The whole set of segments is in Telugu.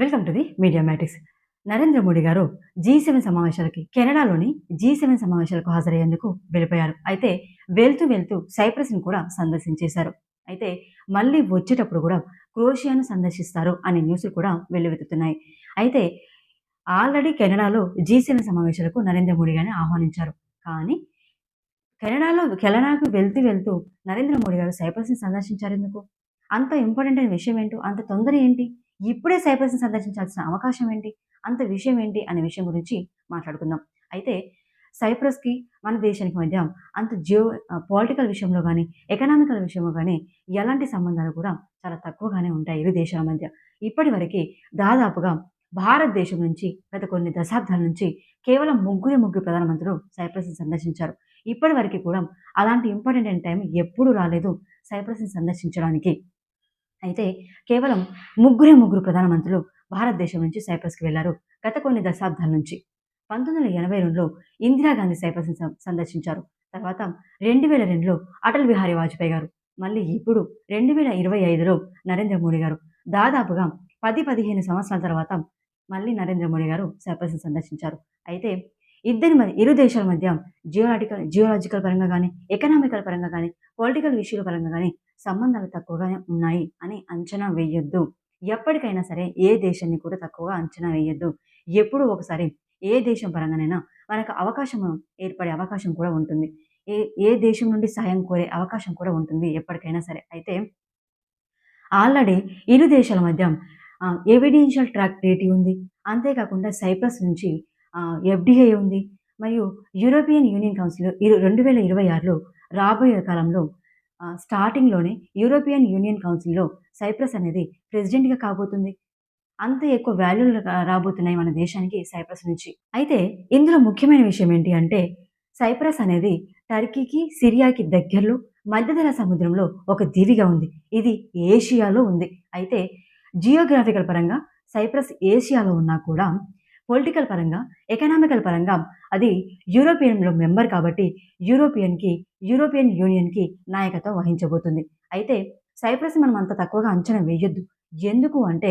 Welcome to the Mediamatics Narendra Modi గారు జీ సెవెన్ సమావేశాలకి కెనడాలోని జీ సెవెన్ సమావేశాలకు హాజరయ్యేందుకు వెళ్ళిపోయారు. అయితే వెళ్తూ వెళ్తూ సైప్రస్ని కూడా సందర్శించేశారు. అయితే మళ్ళీ వచ్చేటప్పుడు కూడా క్రోషియాను సందర్శిస్తారు అనే న్యూస్లు కూడా వెల్లువెత్తుతున్నాయి. అయితే ఆల్రెడీ కెనడాలో జీ సెవెన్ సమావేశాలకు నరేంద్ర మోడీ గారిని ఆహ్వానించారు. కానీ కెనడాలో కెనడాకు వెళ్తూ వెళ్తూ నరేంద్ర మోడీ గారు సైప్రస్ని సందర్శించారు ఎందుకు? అంత ఇంపార్టెంట్ అయిన విషయం ఏంటో? అంత తొందర ఏంటి? ఇప్పుడే సైప్రస్ని సందర్శించాల్సిన అవకాశం ఏంటి? అంత విషయం ఏంటి? అనే విషయం గురించి మాట్లాడుకుందాం. అయితే సైప్రస్కి మన దేశానికి మధ్య అంత జియో పొలిటికల్ విషయంలో కానీ ఎకనామికల్ విషయంలో కానీ ఎలాంటి సంబంధాలు కూడా చాలా తక్కువగానే ఉంటాయి ఇరు దేశాల మధ్య. ఇప్పటి వరకు దాదాపుగా భారతదేశం నుంచి గత కొన్ని దశాబ్దాల నుంచి కేవలం ముగ్గురు ముగ్గురు ప్రధానమంత్రులు సైప్రస్ని సందర్శించారు. ఇప్పటి వరకు కూడా అలాంటి ఇంపార్టెంట్ అయిన టైం ఎప్పుడూ రాలేదు సైప్రస్ని సందర్శించడానికి. అయితే కేవలం ముగ్గురే ముగ్గురు ప్రధానమంత్రులు భారతదేశం నుంచి సైప్రస్కి వెళ్ళారు గత కొన్ని దశాబ్దాల నుంచి. పంతొమ్మిది వందల ఎనభై రెండులో ఇందిరాగాంధీ సైప్రస్ని సందర్శించారు. తర్వాత రెండు వేల రెండులో అటల్ బిహారీ వాజ్పేయి గారు మళ్ళీ ఇప్పుడు రెండు వేల ఇరవై ఐదులో నరేంద్ర మోడీ గారు. దాదాపుగా పది పదిహేను సంవత్సరాల తర్వాత మళ్ళీ నరేంద్ర మోడీ గారు సైప్రస్ని సందర్శించారు. అయితే ఇద్దరి మధ్య ఇరు దేశాల మధ్య జియోలాజికల్ జియోలాజికల్ పరంగా కానీ ఎకనామికల్ పరంగా కానీ పొలిటికల్ విషయాల పరంగా కానీ సంబంధాలు తక్కువగానే ఉన్నాయి అని అంచనా వేయొద్దు. ఎప్పటికైనా సరే ఏ దేశాన్ని కూడా తక్కువగా అంచనా వేయొద్దు. ఎప్పుడు ఒకసారి ఏ దేశం పరంగానైనా మనకు అవకాశం ఏర్పడే అవకాశం కూడా ఉంటుంది. ఏ ఏ దేశం నుండి సహాయం కోరే అవకాశం కూడా ఉంటుంది ఎప్పటికైనా సరే. అయితే ఆల్రెడీ ఇరు దేశాల మధ్య ఎవిడెన్షియల్ ట్రాక్ ట్రీటీ ఉంది. అంతేకాకుండా సైప్రస్ నుంచి ఎఫ్డిఐ ఉంది. మరియు యూరోపియన్ యూనియన్ కౌన్సిల్ ఇరు రెండు వేల ఇరవై ఆరులో రాబోయే కాలంలో స్టార్టింగ్లోనే యూరోపియన్ యూనియన్ కౌన్సిల్లో సైప్రస్ అనేది ప్రెసిడెంట్గా కాబోతుంది. అంత ఎక్కువ వాల్యూలు రాబోతున్నాయి మన దేశానికి సైప్రస్ నుంచి. అయితే ఇందులో ముఖ్యమైన విషయం ఏంటి అంటే సైప్రస్ అనేది టర్కీకి సిరియాకి దగ్గరలో మధ్యధర సముద్రంలో ఒక దీవిగా ఉంది. ఇది ఏషియాలో ఉంది. అయితే జియోగ్రాఫికల్ పరంగా సైప్రస్ ఏషియాలో ఉన్నా కూడా పొలిటికల్ పరంగా ఎకనామికల్ పరంగా అది యూరోపియన్లో మెంబర్ కాబట్టి యూరోపియన్కి యూరోపియన్ యూనియన్కి నాయకత్వం వహించబోతుంది. అయితే సైప్రస్ మనం అంత తక్కువగా అంచనా వేయొద్దు. ఎందుకు అంటే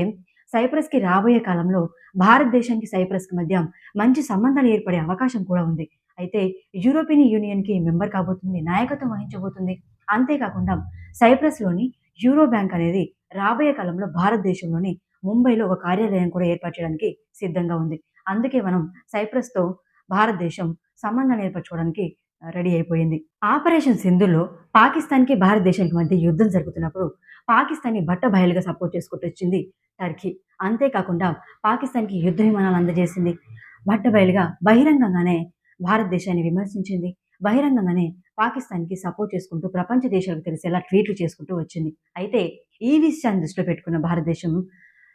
సైప్రస్కి రాబోయే కాలంలో భారతదేశానికి సైప్రస్కి మధ్య మంచి సంబంధాలు ఏర్పడే అవకాశం కూడా ఉంది. అయితే యూరోపియన్ యూనియన్కి మెంబర్ కాబోతుంది నాయకత్వం వహించబోతుంది. అంతేకాకుండా సైప్రస్లోని యూరో బ్యాంక్ అనేది రాబోయే కాలంలో భారతదేశంలోని ముంబైలో ఒక కార్యాలయం కూడా ఏర్పాటు చేయడానికి సిద్ధంగా ఉంది. అందుకే మనం సైప్రస్తో భారతదేశం సంబంధాలు ఏర్పరచుకోవడానికి రెడీ అయిపోయింది. ఆపరేషన్ సింధులో పాకిస్తాన్కి భారతదేశానికి మధ్య యుద్ధం జరుగుతున్నప్పుడు పాకిస్తాన్ని బట్టబయలుగా సపోర్ట్ చేసుకుంటూ వచ్చింది టర్కీ. అంతేకాకుండా పాకిస్తాన్కి యుద్ధ విమానాలు అందజేసింది. బట్టబయలుగా బహిరంగంగానే భారతదేశాన్ని విమర్శించింది. బహిరంగంగానే పాకిస్తాన్కి సపోర్ట్ చేసుకుంటూ ప్రపంచ దేశాలకు తెలిసేలా ట్వీట్లు చేసుకుంటూ వచ్చింది. అయితే ఈ విషయాన్ని దృష్టిలో పెట్టుకున్న భారతదేశం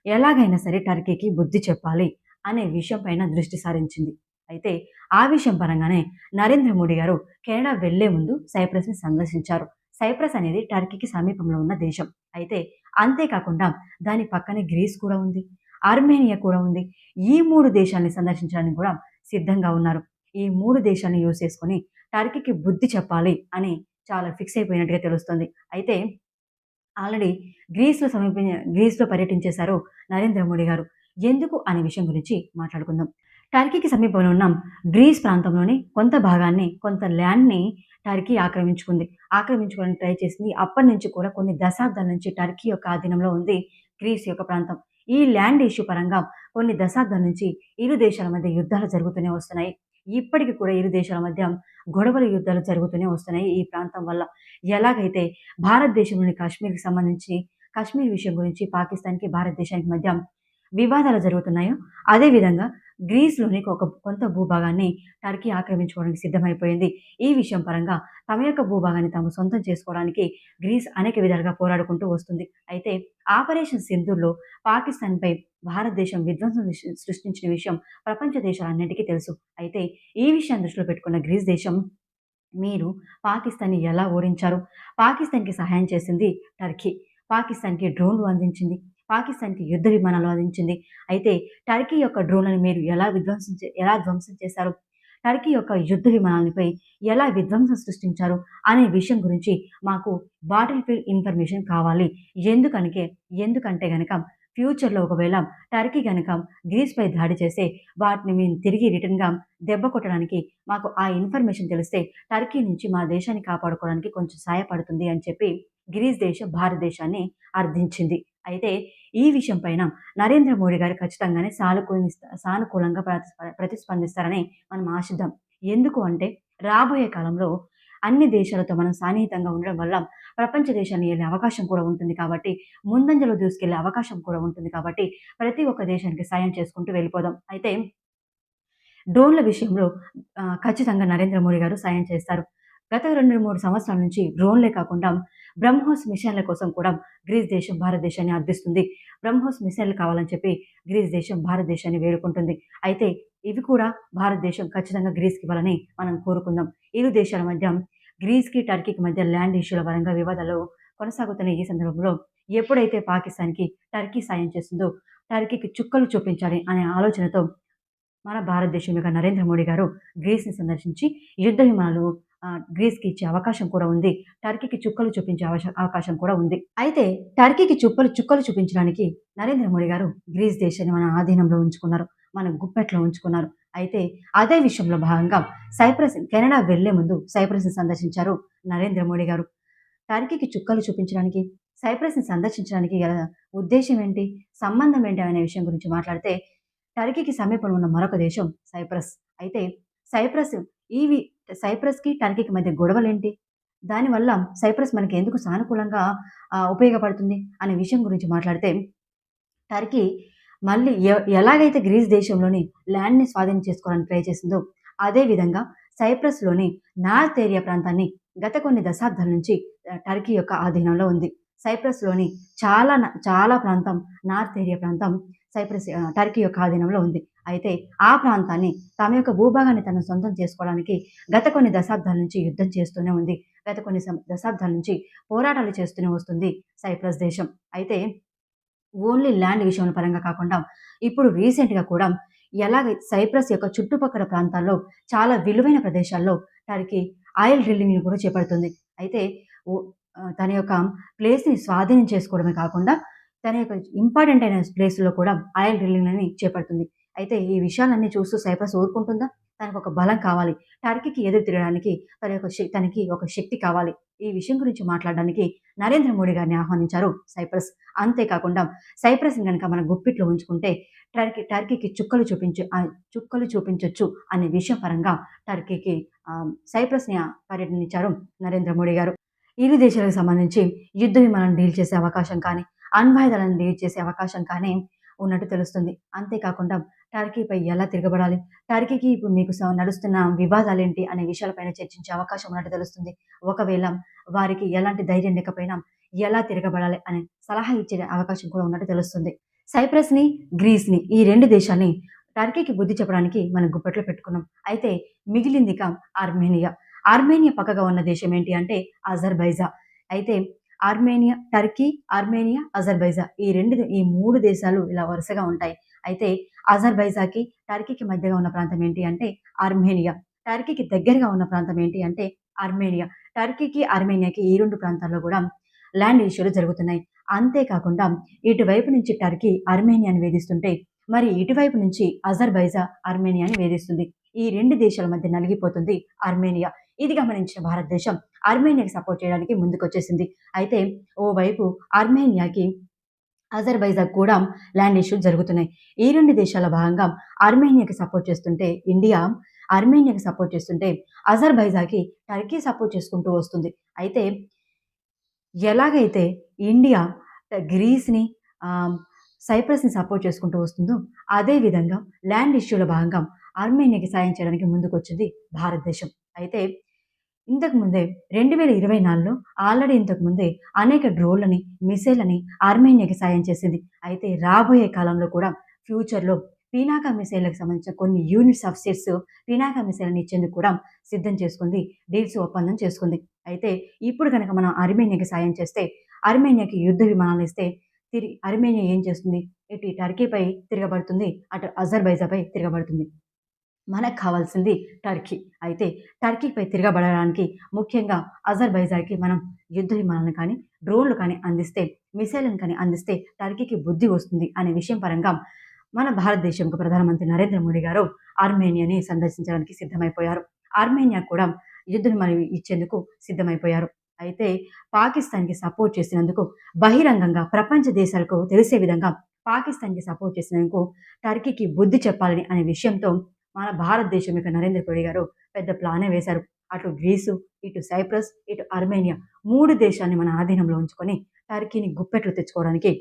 ఎలాగైనా సరే టర్కీకి బుద్ధి చెప్పాలి అనే విషయం పైన దృష్టి సారించింది. అయితే ఆ విషయం పరంగానే నరేంద్ర మోడీ గారు కెనడా వెళ్ళే ముందు సైప్రస్ని సందర్శించారు. సైప్రస్ అనేది టర్కీకి సమీపంలో ఉన్న దేశం. అయితే అంతేకాకుండా దాని పక్కనే గ్రీస్ కూడా ఉంది ఆర్మేనియా కూడా ఉంది. ఈ మూడు దేశాన్ని సందర్శించడానికి కూడా సిద్ధంగా ఉన్నారు. ఈ మూడు దేశాలను యూజ్ చేసుకొని టర్కీకి బుద్ధి చెప్పాలి అని చాలా ఫిక్స్ అయిపోయినట్టుగా తెలుస్తుంది. అయితే ఆల్రెడీ గ్రీస్లో సమీప గ్రీస్లో పర్యటించేశారు నరేంద్ర మోడీ గారు. ఎందుకు అనే విషయం గురించి మాట్లాడుకుందాం. టర్కీకి సమీపంలో ఉన్న. గ్రీస్ ప్రాంతంలోని కొంత భాగాన్ని కొంత ల్యాండ్ని టర్కీ ఆక్రమించుకుంది. ఆక్రమించుకోవడానికి ట్రై చేసింది. అప్పటి నుంచి కూడా కొన్ని దశాబ్దాల నుంచి టర్కీ యొక్క ఆధీనంలో ఉంది గ్రీస్ యొక్క ప్రాంతం. ఈ ల్యాండ్ ఇష్యూ పరంగా కొన్ని దశాబ్దాల నుంచి ఇరు దేశాల మధ్య యుద్ధాలు జరుగుతూనే వస్తున్నాయి. ఇప్పటికి కూడా ఇరు దేశాల మధ్య గొడవల యుద్ధాలు జరుగుతూనే వస్తున్నాయి ఈ ప్రాంతం వల్ల. ఎలాగైతే భారతదేశంలోని కాశ్మీర్కి సంబంధించి కాశ్మీర్ విషయం గురించి పాకిస్తాన్కి భారతదేశానికి మధ్య వివాదాలు జరుగుతున్నాయో అదేవిధంగా గ్రీస్లోని ఒక కొంత భూభాగాన్ని టర్కీ ఆక్రమించుకోవడానికి సిద్ధమైపోయింది. ఈ విషయం పరంగా తమ యొక్క భూభాగాన్ని తాము సొంతం చేసుకోవడానికి గ్రీస్ అనేక విధాలుగా పోరాడుకుంటూ వస్తుంది. అయితే ఆపరేషన్ సింధుల్లో పాకిస్తాన్పై భారతదేశం విధ్వంసం సృష్టించిన విషయం ప్రపంచ దేశాలన్నింటికీ తెలుసు. అయితే ఈ విషయాన్ని దృష్టిలో పెట్టుకున్న గ్రీస్ దేశం మీరు పాకిస్తాన్ని ఎలా ఓడించారు? పాకిస్తాన్కి సహాయం చేసింది టర్కీ. పాకిస్తాన్కి డ్రోన్లు అందించింది. పాకిస్తాన్కి యుద్ధ విమానాలు అందించింది. అయితే టర్కీ యొక్క డ్రోన్లను మీరు ఎలా విధ్వంసం ఎలా ధ్వంసం చేశారు? టర్కీ యొక్క యుద్ధ విమానాలపై ఎలా విధ్వంసం సృష్టించారు? అనే విషయం గురించి మాకు బాటిల్ ఫీల్డ్ ఇన్ఫర్మేషన్ కావాలి. ఎందుకనికే ఎందుకంటే గనక ఫ్యూచర్‌లో ఒకవేళ టర్కీ కనుక గ్రీస్‌పై దాడి చేస్తే వాటిని మేము తిరిగి రిటర్న్‌గా దెబ్బ కొట్టడానికి మాకు ఆ ఇన్ఫర్మేషన్ తెలిస్తే టర్కీ నుంచి మా దేశాన్ని కాపాడుకోవడానికి కొంచెం సహాయపడుతుంది అని చెప్పి గ్రీస్ దేశం భారతదేశాన్ని అర్థించింది. అయితే ఈ విషయం పైన నరేంద్ర మోడీ గారు ఖచ్చితంగానే సానుకూలి సానుకూలంగా ప్రతిస్ప ప్రతిస్పందిస్తారని మనం ఆశిద్దాం. ఎందుకు అంటే రాబోయే కాలంలో అన్ని దేశాలతో మనం సాన్నిహితంగా ఉండడం వల్ల ప్రపంచ దేశాన్ని వెళ్ళే అవకాశం కూడా ఉంటుంది కాబట్టి, ముందంజలో దూసుకెళ్ళే అవకాశం కూడా ఉంటుంది కాబట్టి, ప్రతి ఒక్క దేశానికి సాయం చేసుకుంటూ వెళ్ళిపోదాం. అయితే డ్రోన్‌ల విషయంలో ఖచ్చితంగా నరేంద్ర మోడీ గారు సాయం చేస్తారు. గత 2, 3 సంవత్సరాల నుంచి డ్రోన్‌లే కాకుండా బ్రహ్మోస్ మిషన్‌ల కోసం కూడా గ్రీస్ దేశం భారతదేశాన్ని అర్థిస్తుంది. బ్రహ్మోస్ మిషన్లు కావాలని చెప్పి గ్రీస్ దేశం భారతదేశాన్ని వేడుకుంటుంది. అయితే ఇవి కూడా భారతదేశం ఖచ్చితంగా గ్రీస్‌కి ఇవ్వాలని మనం కోరుకుందాం. ఇరు దేశాల మధ్య గ్రీస్‌కి, టర్కీకి మధ్య ల్యాండ్ ఇష్యూల పరంగా వివాదాలు కొనసాగుతున్న ఈ సందర్భంలో ఎప్పుడైతే పాకిస్తాన్‌కి టర్కీ సాయం చేస్తుందో, టర్కీకి చుక్కలు చూపించాలి అనే ఆలోచనతో మన భారతదేశం యొక్క నరేంద్ర మోడీ గారు గ్రీస్‌ని సందర్శించి యుద్ధ విమానాలు గ్రీస్‌కి ఇచ్చే అవకాశం కూడా ఉంది. టర్కీకి చుక్కలు చూపించే అవకాశం కూడా ఉంది. అయితే టర్కీకి చుక్కలు చుక్కలు చూపించడానికి నరేంద్ర మోడీ గారు గ్రీస్ దేశాన్ని మన ఆధీనంలో ఉంచుకున్నారు. మన గుప్పెట్లో ఉంచుకున్నారు. అయితే అదే విషయంలో భాగంగా సైప్రస్ కెనడా వెళ్ళే ముందు సైప్రస్‌ని సందర్శించారు నరేంద్ర మోడీ గారు. టర్కీకి చుక్కలు చూపించడానికి, సైప్రస్‌ని సందర్శించడానికి గల ఉద్దేశం ఏంటి? సంబంధం ఏంటి? అనే విషయం గురించి మాట్లాడితే టర్కీకి సమీపంలో ఉన్న మరొక దేశం సైప్రస్. అయితే సైప్రస్ ఈవి సైప్రస్‌కి, టర్కీకి మధ్య గొడవలేంటి? దానివల్ల సైప్రస్ మనకి ఎందుకు సానుకూలంగా ఉపయోగపడుతుంది? అనే విషయం గురించి మాట్లాడితే టర్కీ మళ్ళీ ఎ ఎలాగైతే గ్రీస్ దేశంలోని ల్యాండ్‌ని స్వాధీనం చేసుకోవాలని ట్రై చేసిందో, అదేవిధంగా సైప్రస్‌లోని నార్త్ ఏరియా ప్రాంతాన్ని గత కొన్ని దశాబ్దాల నుంచి టర్కీ యొక్క ఆధీనంలో ఉంది. సైప్రస్‌లోని చాలా న చాలా ప్రాంతం నార్త్ ఏరియా ప్రాంతం సైప్రస్ టర్కీ యొక్క ఆధీనంలో ఉంది. అయితే ఆ ప్రాంతాన్ని తమ యొక్క భూభాగాన్ని తను సొంతం చేసుకోవడానికి గత కొన్ని దశాబ్దాల నుంచి యుద్ధం చేస్తూనే ఉంది. గత కొన్ని సం దశాబ్దాల నుంచి పోరాటాలు చేస్తూనే వస్తుంది సైప్రస్ దేశం. అయితే ఓన్లీ ల్యాండ్ విషయంలో పరంగా కాకుండా ఇప్పుడు రీసెంట్‌గా కూడా ఎలాగ సైప్రస్ యొక్క చుట్టుపక్కల ప్రాంతాల్లో చాలా విలువైన ప్రదేశాల్లో టర్కీ ఆయిల్ డ్రిల్లింగ్‌ని కూడా చేపడుతుంది. అయితే తన యొక్క ప్లేస్‌ని స్వాధీనం చేసుకోవడమే కాకుండా తన యొక్క ఇంపార్టెంట్ అయిన ప్లేస్‌లో కూడా ఆయిల్ డ్రిల్లింగ్‌లని చేపడుతుంది. అయితే ఈ విషయాలన్నీ చూస్తూ సైప్రస్ ఊరుకుంటుందా? తనకు ఒక బలం కావాలి. టర్కీకి ఎదురు తిరగడానికి తన యొక్క తనకి ఒక శక్తి కావాలి. ఈ విషయం గురించి మాట్లాడడానికి నరేంద్ర మోడీ గారిని ఆహ్వానించారు సైప్రస్. అంతేకాకుండా సైప్రస్‌ని కనుక మన గుప్పిట్లో ఉంచుకుంటే టర్కీ టర్కీకి చుక్కలు చూపించు చుక్కలు చూపించొచ్చు అనే విషయం పరంగా టర్కీకి సైప్రస్‌ని పర్యటించారు పర్యటనించారు నరేంద్ర మోడీ గారు. ఇరు దేశాలకు సంబంధించి యుద్ధ విమానం డీల్ చేసే అవకాశం కానీ, అణ్వాయుధాలను డీల్ చేసే అవకాశం కానీ ఉన్నట్టు తెలుస్తుంది. అంతేకాకుండా టర్కీపై ఎలా తిరగబడాలి? టర్కీకి ఇప్పుడు మీకు స నడుస్తున్న వివాదాలేంటి? అనే విషయాలపైన చర్చించే అవకాశం ఉన్నట్టు తెలుస్తుంది. ఒకవేళ వారికి ఎలాంటి ధైర్యం లేకపోయినా ఎలా తిరగబడాలి అనే సలహా ఇచ్చే అవకాశం కూడా ఉన్నట్టు తెలుస్తుంది. సైప్రస్‌ని, గ్రీస్‌ని ఈ రెండు దేశాన్ని టర్కీకి బుద్ధి చెప్పడానికి మనం గుప్పెట్లో పెట్టుకున్నాం. అయితే మిగిలిందిక ఆర్మేనియా. ఆర్మేనియా పక్కగా ఉన్న దేశం ఏంటి అంటే అజర్బైజా. అయితే ఆర్మేనియా, టర్కీ, ఆర్మేనియా, అజర్బైజా ఈ రెండు ఈ మూడు దేశాలు ఇలా వరుసగా ఉంటాయి. అయితే అజర్బైజాకి, టర్కీకి మధ్యగా ఉన్న ప్రాంతం ఏంటి అంటే ఆర్మేనియా. టర్కీకి దగ్గరగా ఉన్న ప్రాంతం ఏంటి అంటే ఆర్మేనియా. టర్కీకి, ఆర్మేనియాకి ఈ రెండు ప్రాంతాల్లో కూడా ల్యాండ్ ఇష్యూలు జరుగుతున్నాయి. అంతేకాకుండా ఇటువైపు నుంచి టర్కీ ఆర్మేనియాని వేధిస్తుంటే, మరి ఇటువైపు నుంచి అజర్బైజా ఆర్మేనియాని వేధిస్తుంది. ఈ రెండు దేశాల మధ్య నలిగిపోతుంది ఆర్మేనియా. ఇది గమనించిన భారతదేశం ఆర్మేనియాకి సపోర్ట్ చేయడానికి ముందుకొచ్చేసింది. అయితే ఓవైపు ఆర్మేనియాకి, అజర్బైజాకి కూడా ల్యాండ్ ఇష్యూ జరుగుతున్నాయి. ఈ రెండు దేశాల భాగంగా ఆర్మేనియాకి సపోర్ట్ చేస్తుంటే ఇండియా, ఆర్మేనియాకి సపోర్ట్ చేస్తుంటే అజర్బైజాకి టర్కీ సపోర్ట్ చేసుకుంటూ వస్తుంది. అయితే ఎలాగైతే ఇండియా గ్రీస్‌ని సైప్రస్‌ని సపోర్ట్ చేసుకుంటూ వస్తుందో, అదే విధంగా ల్యాండ్ ఇష్యూల భాగంగా ఆర్మేనియాకి సాయం చేయడానికి ముందుకొచ్చింది భారతదేశం. అయితే ఇంతకు ముందే 2024లో ఆల్రెడీ ఇంతకు ముందే అనేక డ్రోన్‌లని, మిసైల్ని ఆర్మేనియాకి సాయం చేసింది. అయితే రాబోయే కాలంలో కూడా ఫ్యూచర్‌లో పీనాకా మిసైల్కి సంబంధించిన కొన్ని యూనిట్స్ ఆఫ్ సెట్స్ పీనాకా మిసైల్‌ని ఇచ్చేందుకు కూడా సిద్ధం చేసుకుంది. డీల్స్ ఒప్పందం చేసుకుంది. అయితే ఇప్పుడు కనుక మనం అర్మేనియాకి సాయం చేస్తే, అర్మేనియాకి యుద్ధ విమానాలు ఇస్తే తిరిగి అర్మేనియా ఏం చేస్తుంది? ఇటు టర్కీపై తిరగబడుతుంది. అటు అజర్బైజాపై తిరగబడుతుంది. మనకు కావాల్సింది టర్కీ. అయితే టర్కీపై తిరగబడడానికి ముఖ్యంగా అజర్‌బైజాన్‌కి మనం యుద్ధ విమానాలను కానీ, డ్రోన్‌లు కానీ అందిస్తే, మిసైల్‌లను కానీ అందిస్తే టర్కీకి బుద్ధి వస్తుంది అనే విషయం పరంగా మన భారతదేశంకు ప్రధానమంత్రి నరేంద్ర మోడీ గారు ఆర్మేనియాని సందర్శించడానికి సిద్ధమైపోయారు. ఆర్మేనియా కూడా యుద్ధ విమానం ఇచ్చేందుకు సిద్ధమైపోయారు. అయితే పాకిస్తాన్‌కి సపోర్ట్ చేసినందుకు బహిరంగంగా ప్రపంచ దేశాలకు తెలిసే విధంగా పాకిస్తాన్‌కి సపోర్ట్ చేసినందుకు టర్కీకి బుద్ధి చెప్పాలని అనే విషయంతో మన భారతదేశం యొక్క నరేంద్ర మోడీ గారు పెద్ద ప్లానే వేశారు. అటు గ్రీసు, ఇటు సైప్రస్, ఇటు అర్మేనియా మూడు దేశాన్ని మన ఆధీనంలో ఉంచుకొని టర్కీని గుప్పెట్లు తెచ్చుకోవడానికి,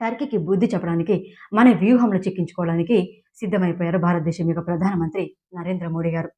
టర్కీకి బుద్ధి చెప్పడానికి, మన వ్యూహంలో చిక్కించుకోవడానికి సిద్ధమైపోయారు భారతదేశం యొక్క ప్రధానమంత్రి నరేంద్ర మోడీ గారు.